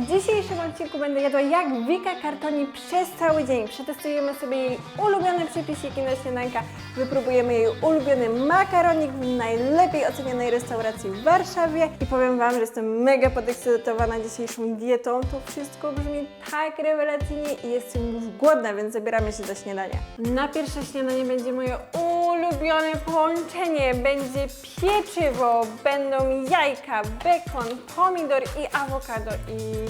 W dzisiejszym odcinku będę jadła jak Wika kartoni przez cały dzień. Przetestujemy sobie jej ulubione przepisiki na śniadanka, wypróbujemy jej ulubiony makaronik w najlepiej ocenianej restauracji w Warszawie i powiem Wam, że jestem mega podekscytowana dzisiejszą dietą. To wszystko brzmi tak rewelacyjnie i jestem już głodna, więc zabieramy się do śniadania. Na pierwsze śniadanie będzie moje ulubione połączenie. Będzie pieczywo, będą jajka, bekon, pomidor i awokado i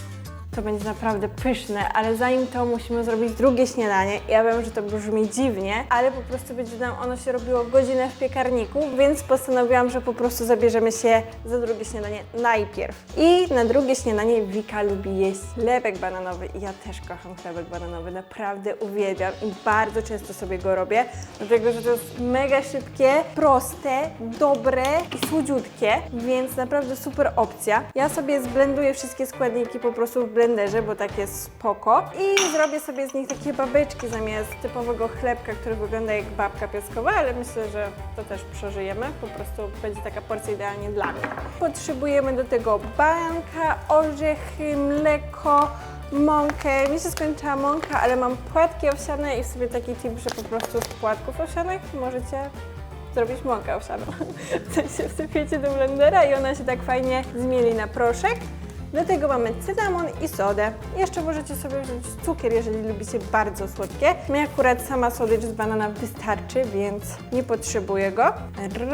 to będzie naprawdę pyszne, ale zanim to musimy zrobić drugie śniadanie. Ja wiem, że to brzmi dziwnie, ale po prostu będzie nam ono się robiło godzinę w piekarniku, więc postanowiłam, że po prostu zabierzemy się za drugie śniadanie najpierw. I na drugie śniadanie Wika lubi jeść chlebek bananowy ja też kocham chlebek bananowy, naprawdę uwielbiam i bardzo często sobie go robię, dlatego że to jest mega szybkie, proste, dobre i słodziutkie, więc naprawdę super opcja. Ja sobie zblenduję wszystkie składniki po prostu w blenderze, bo tak jest spoko i zrobię sobie z nich takie babeczki zamiast typowego chlebka, który wygląda jak babka piaskowa, ale myślę, że to też przeżyjemy, po prostu będzie taka porcja idealnie dla mnie. Potrzebujemy do tego baranka, orzechy, mleko, mąkę. Mi się skończyła mąka, ale mam płatki owsiane i sobie taki tip, że po prostu z płatków owsianych możecie zrobić mąkę owsianą. W sensie wsypiecie do blendera i ona się tak fajnie zmieli na proszek. Do tego mamy cynamon i sodę. Jeszcze możecie sobie wziąć cukier, jeżeli lubicie bardzo słodkie. Mi akurat sama słodycz z banana wystarczy, więc nie potrzebuję go.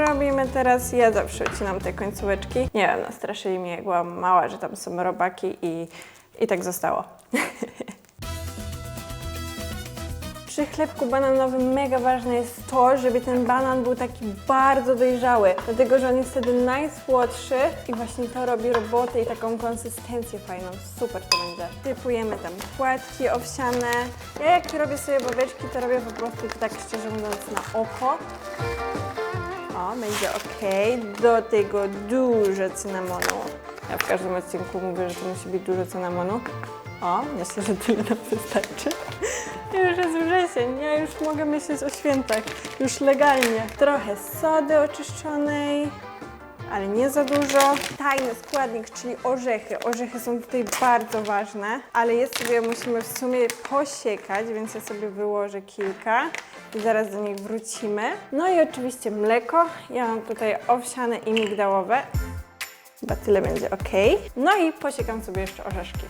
Robimy teraz, ja zawsze odcinam te końcóweczki. Nie wiem, nastraszyli mnie jak byłam mała, że tam są robaki i, i tak zostało. Przy chlebku bananowym mega ważne jest to, żeby ten banan był taki bardzo dojrzały, dlatego że on jest wtedy najsłodszy i właśnie to robi robotę i taką konsystencję fajną. Super to będzie. Typujemy tam płatki owsiane. Ja jak robię sobie babeczki, to robię po prostu tak szczerze mówiąc na oko. O, będzie ok. Do tego dużo cynamonu. Ja w każdym odcinku mówię, że to musi być dużo cynamonu. O, myślę, że tyle nam wystarczy. Już jest wrzesień, ja już mogę myśleć o świętach, już legalnie. Trochę sody oczyszczonej, ale nie za dużo. Tajny składnik, czyli orzechy. Orzechy są tutaj bardzo ważne, ale je sobie musimy w sumie posiekać, więc ja sobie wyłożę kilka i zaraz do nich wrócimy. No i oczywiście mleko. Ja mam tutaj owsiane i migdałowe. Chyba tyle będzie ok. No i posiekam sobie jeszcze orzeszki.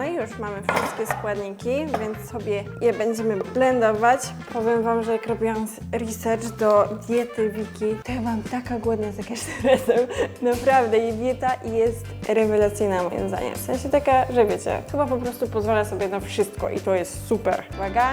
No i już mamy wszystkie składniki, więc sobie je będziemy blendować. Powiem Wam, że jak robiłam research do diety Wiki, to ja byłam taka głodna za każdym razem. Naprawdę, jej dieta jest rewelacyjna moim zdaniem. W sensie taka, że wiecie, chyba po prostu pozwala sobie na wszystko i to jest super. Uwaga!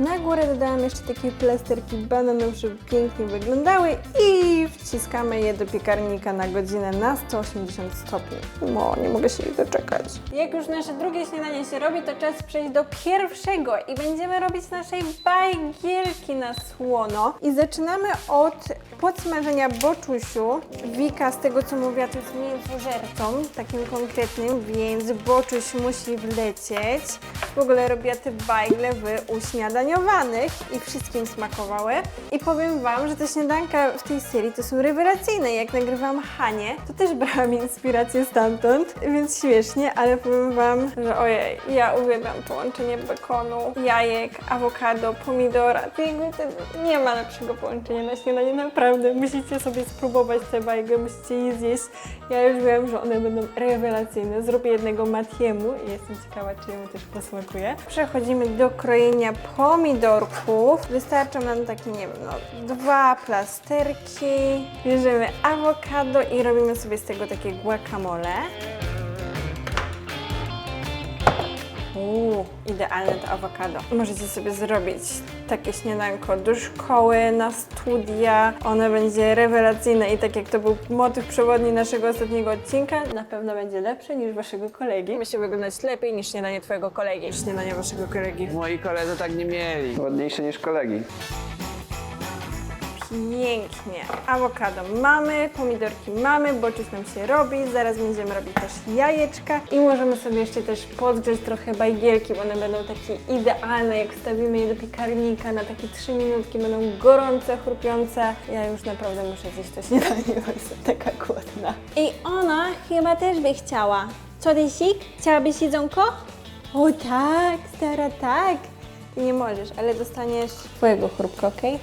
Na górę dodałam jeszcze takie plasterki bananów, żeby pięknie wyglądały i wciskamy je do piekarnika na godzinę na 180 stopni. No, nie mogę się doczekać. Jak już nasze drugie śniadanie się robi, to czas przejść do pierwszego i będziemy robić naszej bajgielki na słono. I zaczynamy od podsmażenia boczusiu. Wika, z tego co mówiła, to jest mięsożercą, takim konkretnym, więc boczuś musi wlecieć. W ogóle robiła te bajgle w uśniadaniowanych i wszystkim smakowały. I powiem Wam, że te śniadanka w tej serii to są rewelacyjne. Jak nagrywam Hanie, to też brałam inspirację stamtąd, więc śmiesznie, ale powiem Wam, że ojej, ja uwielbiam połączenie bekonu, jajek, awokado, pomidora. Nie ma lepszego połączenia na śniadanie, naprawdę. Musicie sobie spróbować te bajgle, musicie je zjeść. Ja już wiem, że one będą rewelacyjne. Zrobię jednego Matiemu i jestem ciekawa, czy jemu też posmakuje. Przechodzimy do krojenia pomidorków. Wystarczą nam takie, nie wiem, no, dwa plasterki. Bierzemy awokado i robimy sobie z tego takie guacamole. Uuu, idealne to awokado. Możecie sobie zrobić takie śniadanko do szkoły, na studia. Ono będzie rewelacyjne i tak jak to był motyw przewodni naszego ostatniego odcinka, na pewno będzie lepsze niż waszego kolegi. Musi wyglądać lepiej niż śniadanie twojego kolegi, śniadanie waszego kolegi. Moi koledzy tak nie mieli. Ładniejsze niż kolegi. Pięknie. Awokado mamy, pomidorki mamy, boczek nam się robi, zaraz będziemy robić też jajeczka i możemy sobie jeszcze też podgrzeć trochę bajgielki, bo one będą takie idealne, jak wstawimy je do piekarnika na takie 3 minutki, będą gorące, chrupiące. Ja już naprawdę muszę zjeść to śniadanie, bo jestem taka głodna. I ona chyba też by chciała. Co, Dysik? Chciałabyś jedzonko? O tak, stara, tak. Ty nie możesz, ale dostaniesz twojego chrupka, okej?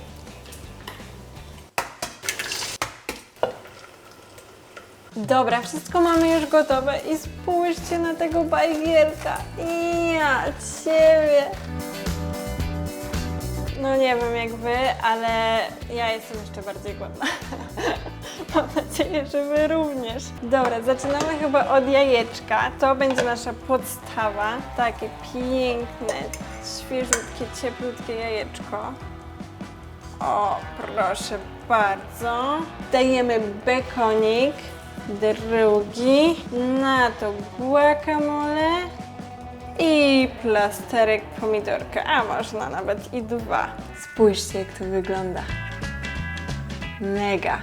Dobra, wszystko mamy już gotowe i spójrzcie na tego bajgielka. I ja ciebie. No nie wiem jak wy, ale ja jestem jeszcze bardziej głodna. Mam nadzieję, że wy również. Dobra, zaczynamy chyba od jajeczka. To będzie nasza podstawa. Takie piękne, świeżutkie, cieplutkie jajeczko. O, proszę bardzo. Dajemy bekonik, drugi, na to guacamole i plasterek pomidorka, a można nawet i dwa. Spójrzcie, jak to wygląda. Mega.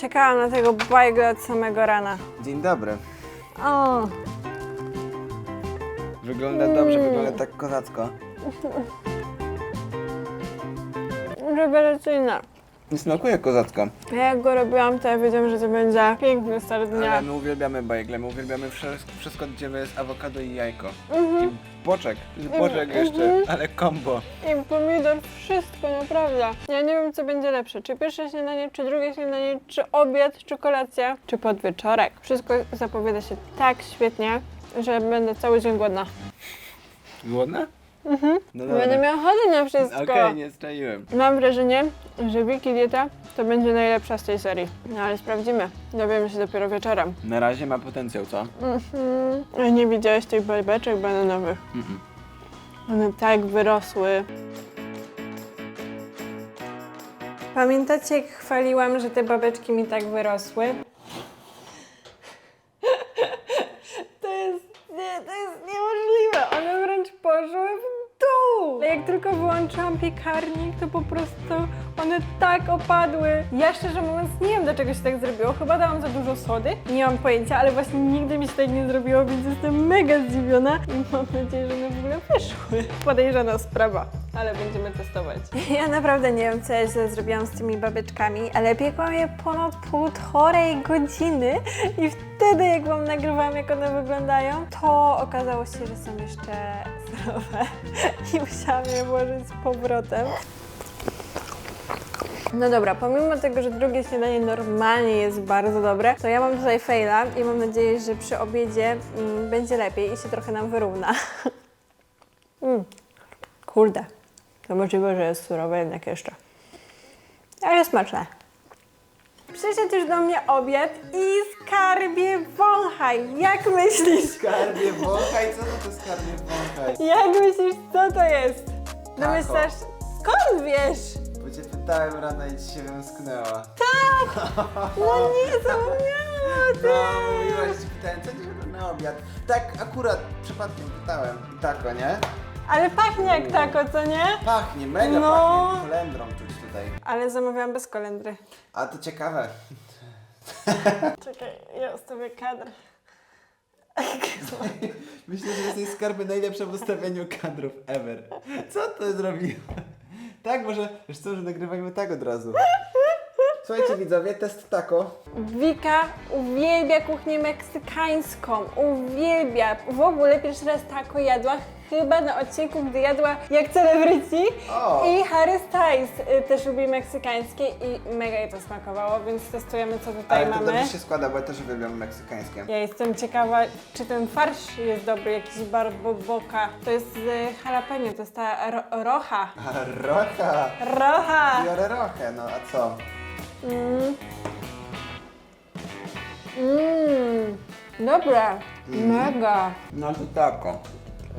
Czekałam na tego bajga od samego rana. Dzień dobry. O, Wygląda dobrze, wygląda tak kozacko. Rewelacyjna. Smakuje kozacko. Ja jak go robiłam, to ja wiedziałam, że to będzie piękny start dnia. Ale my uwielbiamy bajgle, my uwielbiamy wszystko, wszystko gdzie jest awokado i jajko. Mhm. I boczek, boczek jeszcze, ale kombo. I pomidor, wszystko, naprawdę. Ja nie wiem, co będzie lepsze. Czy pierwsze śniadanie, czy drugie śniadanie, czy obiad, czy kolacja, czy podwieczorek. Wszystko zapowiada się tak świetnie, że będę cały dzień głodna. Głodna? Mhm. No dobra. Będę miała ochotę na wszystko. Okej, nie straiłem. Mam wrażenie, że Wiki Dieta to będzie najlepsza z tej serii. No ale sprawdzimy. Dowiemy się dopiero wieczorem. Na razie ma potencjał, co? Mhm. A nie widziałeś tych bajbeczek bananowych? Mm-mm. One tak wyrosły. Pamiętacie, jak chwaliłam, że te babeczki mi tak wyrosły? To jest, nie, to jest niemożliwe. One wręcz poszły w dół. Jak tylko wyłączyłam piekarnik, to po prostu one tak opadły. Ja szczerze mówiąc nie wiem, dlaczego się tak zrobiło. Chyba dałam za dużo sody. Nie mam pojęcia, ale właśnie nigdy mi się tak nie zrobiło, więc jestem mega zdziwiona i mam nadzieję, że one w ogóle wyszły. Podejrzana sprawa, ale będziemy testować. Ja naprawdę nie wiem, co ja źle zrobiłam z tymi babeczkami, ale piekłam je ponad półtorej godziny i wtedy, jak Wam nagrywałam, jak one wyglądają, to okazało się, że są jeszcze surowe i musiałam je włożyć z powrotem. No dobra, pomimo tego, że drugie śniadanie normalnie jest bardzo dobre, to ja mam tutaj faila i mam nadzieję, że przy obiedzie mm, będzie lepiej i się trochę nam wyrówna. Mm. Kurde, to możliwe, że jest surowe jednak jeszcze. Ale smaczne. Przyszedł już do mnie obiad i skarbie wąchaj. Jak myślisz? Skarbie wąchaj, co to to skarbie wąchaj? Jak myślisz, co to jest? Domyślasz? Skąd wiesz? Bo cię pytałem rano i ci się wymsknęła. No nie, zapomniałam o No, tym. mówiłaś, ci pytałem, co dzisiaj na obiad? Tak, akurat przypadkiem pytałem. I tako, nie? Ale pachnie jak tako, co nie? Pachnie, mega No. pachnie. Kolendrą czuć tutaj. Ale zamawiałam bez kolendry. A to ciekawe. Czekaj, ja ustawię kadr. Myślę, że jesteś skarby najlepsza w ustawianiu kadrów ever. Co to zrobiła? Tak, może, wiesz co, że nagrywajmy tak od razu. Słuchajcie widzowie, test taco. Wika uwielbia kuchnię meksykańską, uwielbia. W ogóle pierwszy raz taco jadła chyba na odcinku, gdy jadła jak celebryci. O. I Harry Styles y, też lubi meksykańskie i mega jej to smakowało, więc testujemy co tutaj Ale to mamy. dobrze się składa, bo ja też uwielbiam meksykańskie. Ja jestem ciekawa, czy ten farsz jest dobry, jakiś barboboka. To jest z jalapeno, to jest ta ro rocha. A, rocha! Rocha! Biorę rochę, no a co? Mmm. Dobra. Mega. No to taco.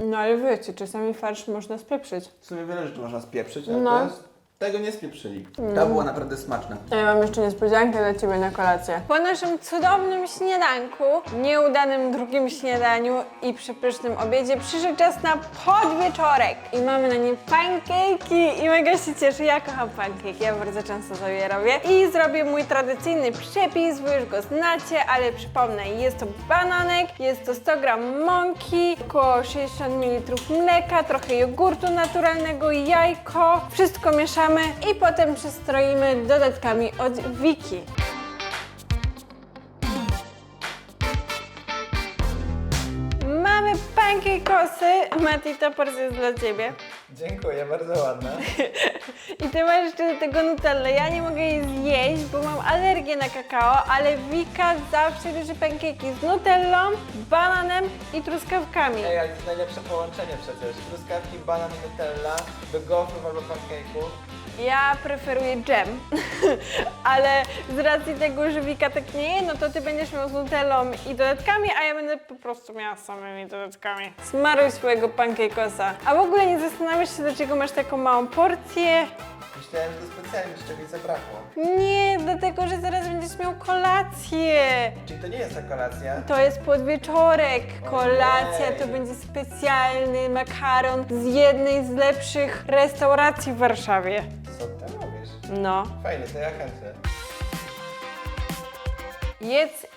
No ale wiecie, czasami farsz można spieprzyć. W sumie wiele rzeczy można spieprzyć, ale No. to jest Tego nie spieprzyli. To było naprawdę smaczne. Ja mam jeszcze niespodziankę dla Ciebie na kolację. Po naszym cudownym śniadanku, nieudanym drugim śniadaniu i przepysznym obiedzie przyszedł czas na podwieczorek. I mamy na nim pancake'i i mega się cieszę. Ja kocham pancake, ja bardzo często sobie robię. I zrobię mój tradycyjny przepis, wy już go znacie, ale przypomnę, jest to bananek, jest to 100 gram mąki, około 60 ml mleka, trochę jogurtu naturalnego, jajko. Wszystko mieszamy i potem przystroimy dodatkami od Wiki. Mamy pankejkosy. Mati, ta porcja jest dla Ciebie. Dziękuję, bardzo ładne. I Ty masz jeszcze do tego nutellę. Ja nie mogę jej zjeść, bo mam alergię na kakao, ale Wika zawsze bierze pankejki z nutellą, bananem i truskawkami. Ej, ale to jest najlepsze połączenie przecież. Truskawki, banan, nutella, do gofrów albo pancake'ów. Ja preferuję dżem, ale z racji tego, że Wika tak nie je, no to ty będziesz miał z nutellą i dodatkami, a ja będę po prostu miała z samymi dodatkami. Smaruj swojego pancake'osa. A w ogóle nie zastanawiasz się, dlaczego masz taką małą porcję? Myślałem, że to specjalnie mi czegoś zabrakło. Nie, dlatego, że zaraz będziesz miał kolację. Czyli to nie jest ta kolacja? To jest podwieczorek. Kolacja Ojej. to będzie specjalny makaron z jednej z lepszych restauracji w Warszawie. No. Fajnie, to ja chętnie. Jedz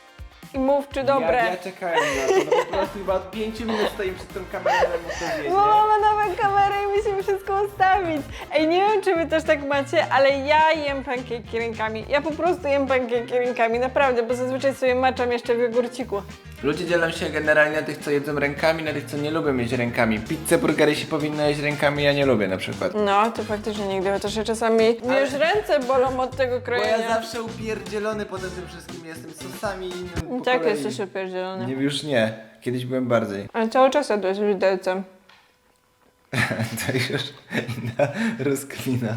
i mów, czy dobre. Ja, ja czekałem na to, no po prostu chyba od 5 minut stoję przed tą kamerą, to zjeść, Bo mamy nową kamerę i musimy wszystko ustawić. Ej, nie wiem, czy wy też tak macie, ale ja jem pankejki rękami. Ja po prostu jem pankejki rękami, naprawdę, bo zazwyczaj sobie maczam jeszcze w jogurciku. Ludzie dzielą się generalnie na tych, co jedzą rękami, na tych, co nie lubią jeść rękami. Pizzę, burgery się powinno jeść rękami, ja nie lubię na przykład. No, to faktycznie nigdy, chociaż ja czasami już ręce bolą od tego Bo krojenia. ja zawsze upierdzielony potem tym wszystkim jestem, sosami i innym po Tak, kolei. jesteś opierdzielony. Nie, już nie. Kiedyś byłem bardziej. Ale cały czas jadłeś widelcem. to już inna rozkmina.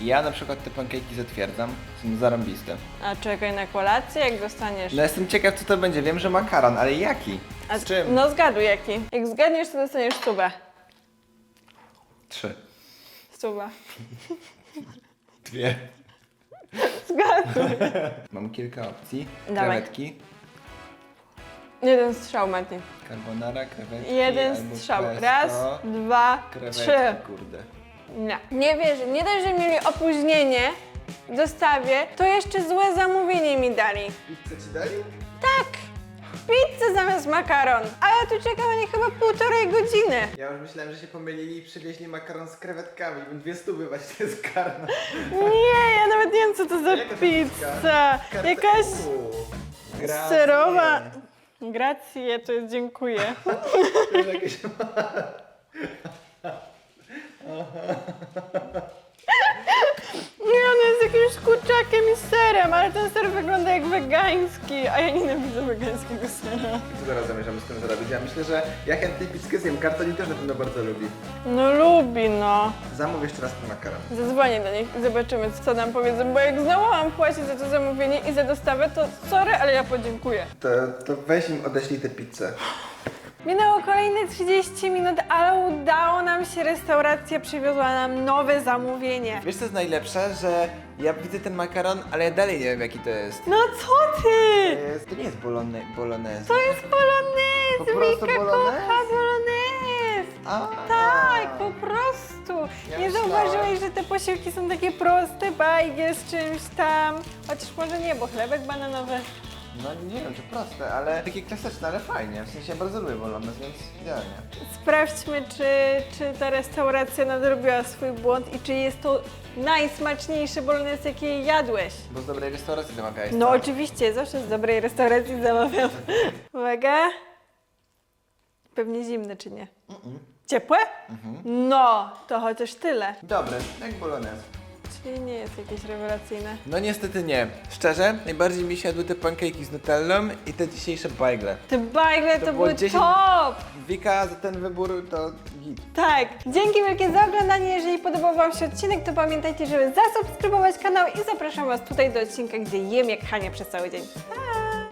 Ja na przykład te pankejki zatwierdzam, są zarąbiste. A czekaj na kolację, jak dostaniesz. No jestem ciekaw co to będzie, wiem, że makaron, ale jaki? A, Z czym? No zgaduj jaki. Jak zgadniesz, to dostaniesz stówę. Trzy. Stówę. Dwie. Zgaduj. Mam kilka opcji. Dawaj. Krewetki, Jeden strzał, Mati. carbonara, krewetki Jeden albo strzał. pesto, Raz, dwa, krewetki, trzy. kurde. Nie. Nie wierzę. Nie dość, że mieli opóźnienie w dostawie, to jeszcze złe zamówienie mi dali. Pizzę ci dali? Tak! Pizzę zamiast makaron. A ja tu czekam na nie chyba półtorej godziny. Ja już myślałem, że się pomylili i przywieźli makaron z krewetkami. Bym dwie stówy właśnie zgarnął. Nie, ja nawet nie wiem co to za Jaka to pizza. Karte- Jakaś grazie. serowa. Grazie, to jest dziękuję. Jakieś... Nie, ona jest jakimś kurczakiem i serem, ale ten ser wygląda jak wegański, a ja nienawidzę wegańskiego sera. Co teraz zamierzamy z tym zrobić? Ja myślę, że ja chętnie pizzkę zjem. Kartoni też na pewno bardzo lubi. No lubi, no. Zamów jeszcze raz ten makaron. Zadzwonię do nich i zobaczymy, co nam powiedzą, bo jak znowu mam płacić za to zamówienie i za dostawę, to sorry, ale ja podziękuję. To, to weź im odeślij tę pizzę. Minęło kolejne 30 minut, ale udało nam się, restauracja przywiozła nam nowe zamówienie. Wiesz co jest najlepsze? Że ja widzę ten makaron, ale ja dalej nie wiem jaki to jest. No co ty? To, jest, to nie jest bolone, bolognese. To jest Po polonez! prostu Wika bolognese? kocha polonez! A, Tak, po prostu. Ja nie myślałem- zauważyłeś, że te posiłki są takie proste, bajgie z czymś tam. Chociaż może nie, bo chlebek bananowy. No nie wiem czy proste, ale takie klasyczne, ale fajnie. W sensie ja bardzo lubię bolognese, więc idealnie. Sprawdźmy, czy, czy ta restauracja nadrobiła swój błąd i czy jest to najsmaczniejszy bolognese, jaki jadłeś. Bo z dobrej restauracji zamawiałeś, No co? oczywiście, zawsze z dobrej restauracji zamawiam. Uwaga. Pewnie zimne, czy nie? Ciepłe? No, to chociaż tyle. Dobry, jak bolognese. Czyli nie jest jakieś rewelacyjne. No niestety nie. Szczerze, najbardziej mi siadły te pankejki z nutellą i te dzisiejsze bajgle. Te bajgle to, To było były 10 top! Wika za ten wybór to git. Tak, dzięki wielkie za oglądanie. Jeżeli podobał Wam się odcinek, to pamiętajcie, żeby zasubskrybować kanał i zapraszam Was tutaj do odcinka, gdzie jem jak Hania przez cały dzień. Pa!